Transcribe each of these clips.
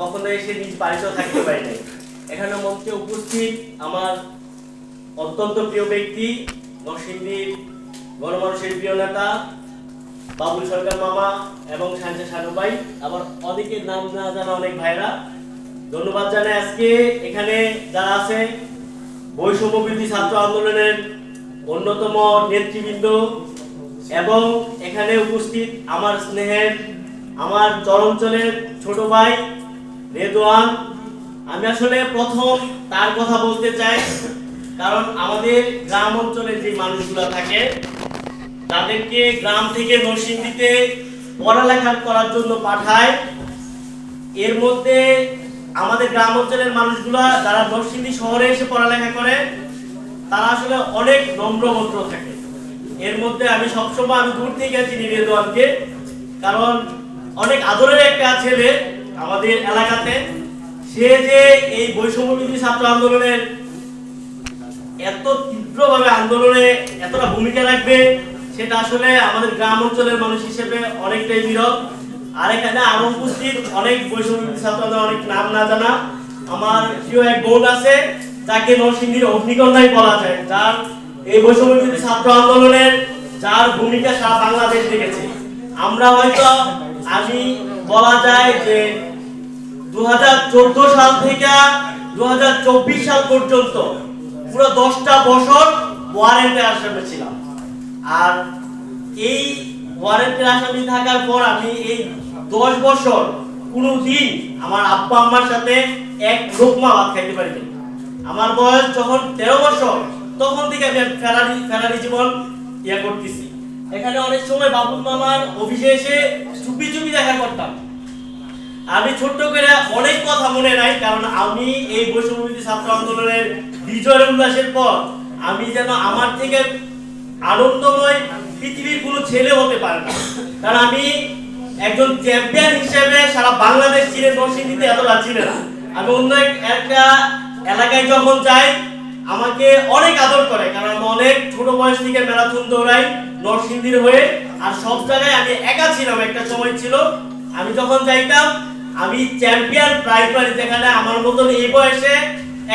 কখনো এসে নিজ বাড়িতেও থাকতে পারি নাই। এখানে মঞ্চে উপস্থিত আমার অত্যন্ত প্রিয় ব্যক্তি, নরসিংদীর গণমানুষের প্রিয় নেতা, বাবুল সরকার মামা এবং সাঞ্জা সানু ভাই আবার অনেকের নাম না জানা অনেক ভাইরা ধন্যবাদ জানাই আজকে এখানে যারা আছে বৈষম্য বিরোধী ছাত্র আন্দোলনের অন্যতম নেতৃবৃন্দ এবং এখানে উপস্থিত আমার স্নেহের, আমার চরঞ্চলের ছোট ভাই রেদওয়ান আমি আসলে প্রথম তার কথা বলতে চাই, কারণ আমাদের গ্রাম অঞ্চলে যে মানুষগুলো থাকে, তাদেরকে গ্রাম থেকে নরসিংদীতে পড়ালেখা করার জন্য পাঠায়। এর মধ্যে আমাদের গ্রাম অঞ্চলের মানুষগুলো যারা নরসিংদী শহরে এসে পড়ালেখা করে, তারা আসলে অনেক নম্রভদ্র থাকে। এর মধ্যে আমি সবসময়, আমি দূর থেকে চিনি রেদওয়ানকে কারণ অনেক আদরের একটা ছেলে আমাদের এলাকাতে সে যে এই বৈষম্য বিরোধী ছাত্র আন্দোলনের এত তীব্রভাবে আন্দোলনে এতটা ভূমিকা রাখবে, সেটা আসলে আমাদের গ্রাম অঞ্চলের মানুষ হিসেবে অনেকটাই বিরল। আর এখানে আরও উপস্থিত অনেক বৈষম্য বিরোধী ছাত্র অনেক নাম না জানা। আমার প্রিয় এক বোন আছে যাকে নরসিংদীর অগ্নিকন্যাই বলা যায়। যার এই বৈষম্য বিরোধী ছাত্র আন্দোলনের যার ভূমিকা সারা বাংলাদেশ দেখেছে। আমরা হয়তো আমি বলা যায় যে দু সাল থেকে দু সাল পর্যন্ত পুরো দশটা বছর ওয়ারেন্টের আসামে ছিলাম। আর এই ওয়ারেন্টের আসামি থাকার পর আমি এই দশ বছর কোনো দিন আমার আব্বা আম্মার সাথে এক লোকমা ভাত খাইতে পারিনি। আমার বয়স যখন তেরো বছর, তখন থেকে আমি ফেরারি ফেরারি জীবন ইয়ে করতেছি। এখানে অনেক সময় বাবুল মামার অফিসে এসে চুপি চুপি দেখা করতাম। আমি ছোট্ট করে অনেক কথা মনে নাই কারণ আমি এই বৈষম্যবিধি ছাত্র আন্দোলনের বিজয় উল্লাসের পর আমি যেন আমার থেকে আনন্দময় পৃথিবীর কোনো ছেলে হতে পারে না। কারণ আমি একজন চ্যাম্পিয়ন হিসেবে সারা বাংলাদেশ চিনে নরসিংদীতে এতটা চিনে না। আমি অন্য এক- একটা এলাকায় যখন যাই, আমাকে অনেক আদর করে, কারণ আমি অনেক ছোট বয়স থেকে ম্যারাথন দৌড়াই। নরসিংদীর হয়ে, আর সব জায়গায় আমি একা ছিলাম, একটা সময় ছিল। আমি যখন যাইতাম, আমি চ্যাম্পিয়ন প্রাইজ পাই যেখানে আমার মতন এই বয়সে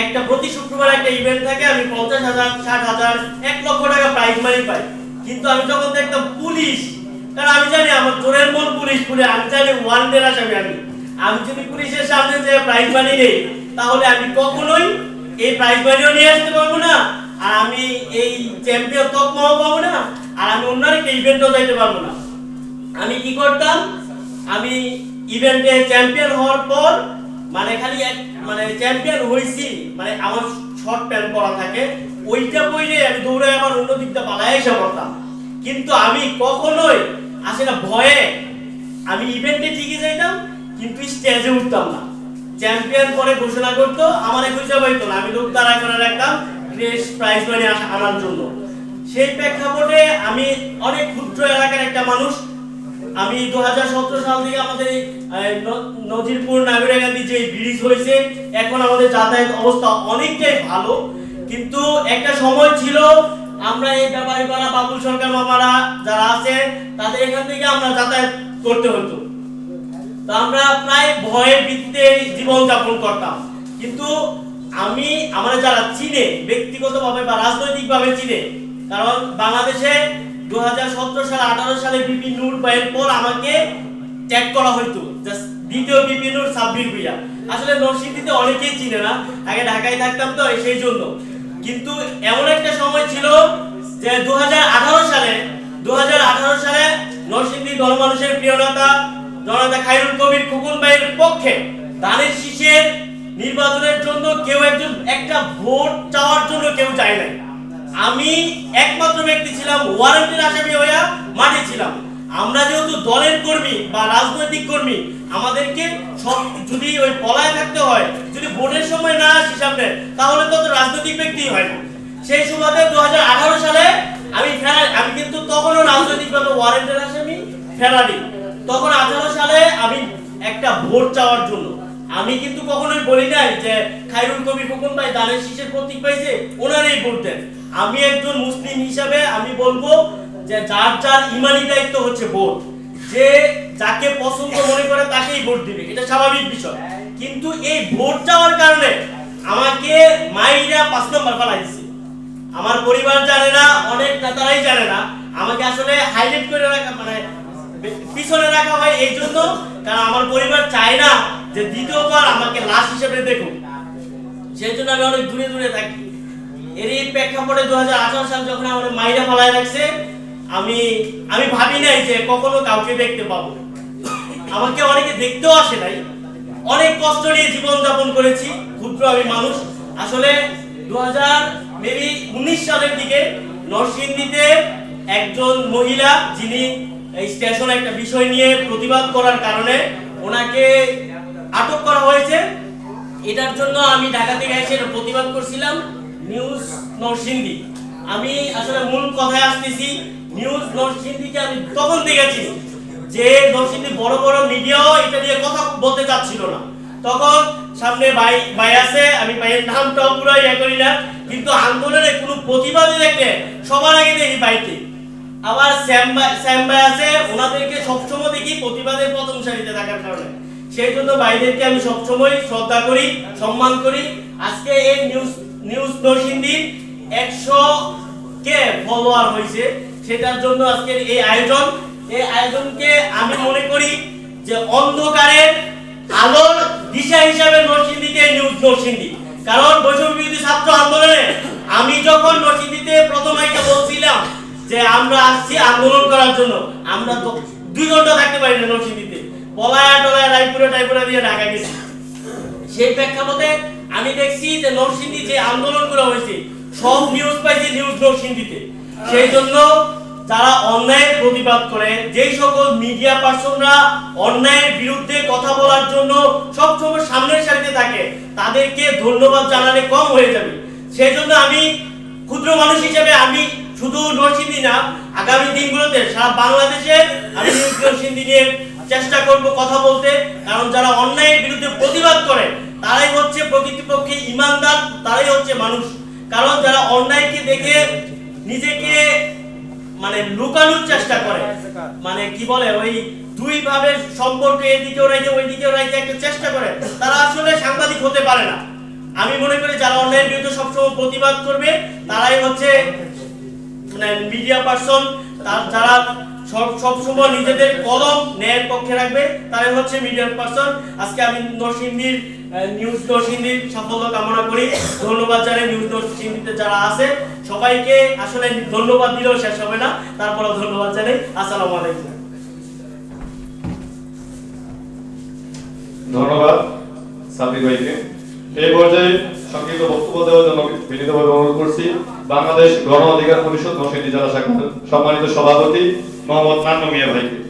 একটা প্রতি শুক্রবার একটা ইভেন্ট থাকে, আমি পঞ্চাশ হাজার, ষাট হাজার, এক লক্ষ টাকা প্রাইজ মানি পাই। কিন্তু আমি যখন দেখতাম পুলিশ, কারণ আমি জানি আমার জোরের মন পুলিশ পুলিশ, আমি জানি ওয়ান ডে আসামি আমি। আমি যদি পুলিশের সামনে যে প্রাইজ মানি নেই, তাহলে আমি কখনোই এই প্রাইজ মানিও নিয়ে আসতে পারব না আর আমি এই চ্যাম্পিয়ন তকমাও পাবো না, আর আমি অন্য একটা ইভেন্টও যাইতে পারব না। আমি কি করতাম? আমি ইভেন্টে চ্যাম্পিয়ন হওয়ার পর মানে খালি এক মানে চ্যাম্পিয়ন হইছি মানে আমার শর্ট প্যান্ট পরা থাকে, ওইটা পরে আমি দৌড়ে আমার অন্য দিকটা পালায় এসে পড়তাম। কিন্তু আমি কখনোই আসলে ভয়ে আমি ইভেন্টে ঠিকই যাইতাম, কিন্তু স্টেজে উঠতাম না। চ্যাম্পিয়ন পরে ঘোষণা করতো, আমার খুঁজে পাইতো না আমি লোক দাঁড়া করে রাখতাম গ্রেস প্রাইজ মানি আনার জন্য। সেই প্রেক্ষাপটে আমি অনেক ক্ষুদ্র এলাকার একটা মানুষ। আমি দুহাজার সতেরো সাল থেকে আমাদের নজিরপুর নাগরিকান্দি যে ব্রিজ হয়েছে। এখন আমাদের যাতায়াত অবস্থা অনেকটাই ভালো। কিন্তু একটা সময় ছিল, আমরা এই ব্যাপারী পাড়া, বাবুল সরকার মামারা যারা আছে, তাদের এখান থেকে আমরা যাতায়াত করতে হতো। তো আমরা প্রায় ভয়ের ভিত্তিতে জীবন যাপন করতাম। কিন্তু আমি আমরা যারা চিনে, ব্যক্তিগতভাবে বা রাজনৈতিকভাবে চিনে, কারণ বাংলাদেশে দু হাজার সতেরো সালে, আঠারো সালে বিপি নূর বাইয়ের পর আমাকে ট্যাগ করা হইতো দ্বিতীয় বিপি নূর সাব্বির ভুইয়া। আসলে নরসিংদীতে অনেকেই চিনে না, আগে ঢাকায় থাকতাম তো সেই জন্য। কিন্তু এমন একটা সময় ছিল যে দু হাজার আঠারো সালে দু হাজার আঠারো সালে নরসিংদী গণমানুষের প্রিয় নেতা জনতা খাইরুল কবির খোকন ভাইয়ের পক্ষে দানের শীষের নির্বাচনের জন্য কেউ একজন, একটা ভোট চাওয়ার জন্য কেউ চায় নাই। আমি একমাত্র ব্যক্তি ছিলাম, ওয়ারেন্টের আসামি হইয়া মাঠে ছিলাম। আমরা যেহেতু দলের কর্মী বা রাজনৈতিক কর্মী, আমাদেরকে সব যদি ওই পলায় থাকতে হয়, যদি ভোটের সময় না আসি সামনে, তাহলে তো রাজনৈতিক ব্যক্তি হয় না। সেই সুবাদে দু সালে আমি ফেরারি, আমি কিন্তু তখনও রাজনৈতিকভাবে ওয়ারেন্টের আসামি, ফেরারি। তখন আঠারো সালে আমি একটা ভোট চাওয়ার জন্য আমি কিন্তু কখনোই বলি নাই যে খাইরুল কবির খোকন ভাই দানের শীষের প্রতীক পাইছে ওনারই দেন। আমি একজন মুসলিম হিসাবে আমি বলব যে যার যার ইমানি দায়িত্ব হচ্ছে ভোট, যে যাকে পছন্দ মনে করে তাকেই ভোট দিবে, এটা স্বাভাবিক বিষয়। কিন্তু এই ভোট যাওয়ার কারণে আমাকে মাইরা পাঁচ নম্বর ফেলাই দিচ্ছে আমার পরিবার জানে না, অনেক নেতারাই জানে না, আমাকে আসলে হাইলাইট করে রাখা মানে পিছনে রাখা হয় এই জন্য, কারণ আমার পরিবার চায় না যে দ্বিতীয়বার আমাকে লাশ হিসেবে দেখুক, সেই জন্য আমি অনেক দূরে দূরে থাকি। এরই প্রেক্ষাপটে দু হাজার সাল যখন আমার মাইরা ফলায় রাখছে আমি আমি ভাবি নাই যে কখনো কাউকে দেখতে পাবো। আমাকে অনেকে দেখতেও আসে নাই। অনেক কষ্ট নিয়ে জীবন যাপন করেছি, ক্ষুদ্র আমি মানুষ। আসলে দু হাজার মেবি উনিশ সালের দিকে নরসিংদীতে একজন মহিলা, যিনি এই স্টেশনে একটা বিষয় নিয়ে প্রতিবাদ করার কারণে ওনাকে আটক করা হয়েছে। এটার জন্য আমি ঢাকা থেকে এসে প্রতিবাদ করছিলাম। নিউজ নরসিংদী। আমি আসলে মূল কথায় আসতেছি, নিউজ নরসিংদীকে আমি তখন দেখেছি যে নরসিংদী বড় বড় মিডিয়াও এটা নিয়ে কথা বলতে চাচ্ছিল না। তখন সামনে ভাই ভাই আছে, আমি ভাইয়ের নামটাও পুরো ইয়ে করি না, কিন্তু আন্দোলনে কোনো প্রতিবাদী দেখলে সবার আগে দেখি ভাইকে। আবার শ্যাম ভাই স্যাম ভাই আছে, ওনাদেরকে সবসময় দেখি প্রতিবাদের প্রথম সারিতে থাকার কারণে। সেই জন্য ভাইদেরকে আমি সবসময় শ্রদ্ধা করি, সম্মান করি। আজকে এই নিউজ নিউজ নরসিংদী একশো কে ফলোয়ার হয়েছে, সেটার জন্য আজকের এই আয়োজন। এই আয়োজনকে আমি মনে করি যে অন্ধকারের আলোর দিশা হিসাবে নরসিংদীতে নিউজ নরসিংদী। কারণ বৈষম্য বিরোধী ছাত্র আন্দোলনে আমি যখন নরসিংদীতে প্রথম আইতে বলছিলাম যে আমরা আসছি আন্দোলন করার জন্য, আমরা তো দুই ঘণ্টা থাকতে পারি না নরসিংদীতে। পলায়া টলায়া রায়পুরে টাইপুরা দিয়ে ঢাকা গেছি। সেই প্রেক্ষাপটে আমি দেখছি যে নরসিংদী যে আন্দোলনগুলো হয়েছে, সব নিউজ পাইছে নিউজ নরসিংদীতে। সেই জন্য যারা অন্যায়ের প্রতিবাদ করে, যেই সকল মিডিয়া পার্সনরা অন্যায়ের বিরুদ্ধে কথা বলার জন্য সবসময় সামনের সারিতে থাকে, তাদেরকে ধন্যবাদ জানালে কম হয়ে যাবে। সেই জন্য আমি ক্ষুদ্র মানুষ হিসেবে আমি শুধু নরসিংদী না, আগামী দিনগুলোতে সারা বাংলাদেশে আমি নরসিংদী নিয়ে চেষ্টা করব কথা বলতে, কারণ যারা অন্যায়ের বিরুদ্ধে প্রতিবাদ করে, তারাই হচ্ছে প্রকৃতপক্ষে ইমানদার, তারাই হচ্ছে মানুষ। কারণ যারা অন্যায়কে দেখে নিজেকে মানে লুকানোর চেষ্টা করে মানে কি বলে, ওই দুই ভাবে সম্পর্ক এদিকেও রাখে ওইদিকেও রাখে একটা চেষ্টা করে, তারা আসলে সাংবাদিক হতে পারে না। আমি মনে করি যারা অন্যায়ের বিরুদ্ধে সবসময় প্রতিবাদ করবে, তারাই হচ্ছে মানে মিডিয়া পার্সন যারা সব সবসময় নিজেদের কলম ন্যায়ের পক্ষে রাখবে হচ্ছে পার্সন। আজকে আমি নরসিংদীর নিউজ নরসিংদীর সাফল্য কামনা করি। ধন্যবাদ জানাই নিউজ নরসিংদীতে যারা আছে। সবাইকে আসলে ধন্যবাদ দিলেও শেষ হবে না ধন্যবাদ জানাই। আলাইকুম। ধন্যবাদ ভাইকে। এই পর্যায়ে সংক্ষিপ্ত বক্তব্য দেওয়ার জন্য বিনীতভাবে অনুরোধ করছি। বাংলাদেশ গণ অধিকার পরিষদ নরসিংদী জেলা শাখার সম্মানিত সভাপতি Мало одна, то я зайти.